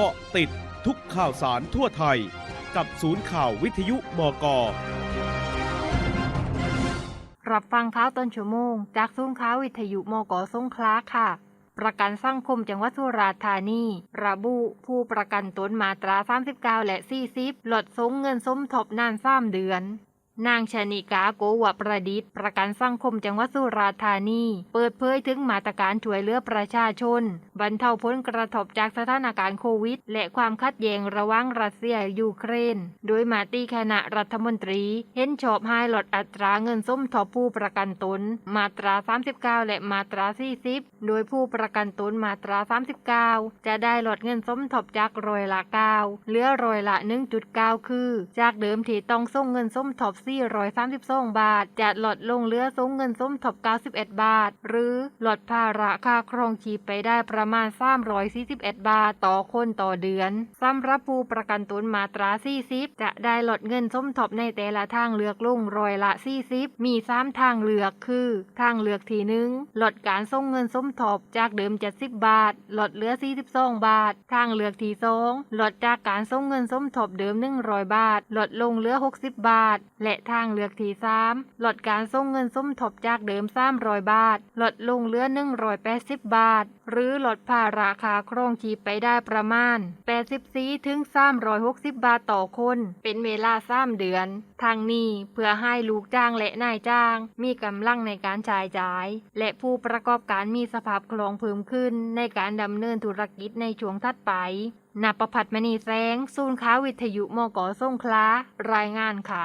เกาะติดทุกข่าวสารทั่วไทย กับศูนย์ข่าววิทยุมกรับฟังข่าวต้นชั่วโมง จากซุ้มข่าววิทยุมกสงขลาค่ะ ประกันสังคมจังหวัดสุราษฎร์ธานี ระบุผู้ประกันตนมาตรา 39 และ 40 หลดสงเงินสมทบนาน3เดือน นางชนิกาโกวะประดิษฐ์ประกันสังคมจังหวัดสุราษฎร์ธานี เปิดเผยถึงมาตรการช่วยเหลือประชาชน บรรเทาผลกระทบจากสถานการณ์โควิด และความขัดแย้งระหว่างรัสเซียยูเครน โดยมาตีคณะรัฐมนตรี เห็นชอบให้ลดอัตราเงินส้มทบผู้ประกันตน มาตรา 39 และมาตรา 40 โดยผู้ประกันตนมาตรา 39 จะได้ลดเงินส้มทบจากร้อยละ 9 เหลือร้อยละ 1.9 คือ จากเดิมที่ต้องส่งเงินส้มทบ432 บาท จะลดลงเหลือส่งเงินส้มทบ91 บาท หรือลดภาระค่าครองชีพไปได้ประมาณ 341 บาทต่อคนต่อเดือนสำหรับผู้ประกันตนมาตรา 40 จะได้ลดเงินส้มทบในแต่ละทางเลือกลงร้อยละ 40 มี 3 ทางเลือกคือ ทางเลือกที่หนึ่งลดการส่งเงินส้มทบจากเดิม 70 บาท ลดเหลือ 42 บาท ทางเลือกที่สองลดจากการส่งเงินส้มทบเดิม 100 บาท ลดลงเหลือ 60 บาท และทางเลือกที่สามลดการส่งเงินส้มทบจากเดิม300บาท ลดลงเหลือ180บาท หรือลดภาระค่าครงชีพไปได้ประมาณ84ถึง360บาทต่อคน เป็นเวลา3เดือน ทางนี้เพื่อให้ลูกจ้างและนายจ้าง มีกำลังในการจ่ายจ่าย และผู้ประกอบการมีสภาพคล่องเพิ่มขึ้น ในการดำเนินธุรกิจในช่วงถัดไปนับประพัฒน์มณีแสง ศูนย์ค้าวิทยุมกสงขลารายงานค่ะ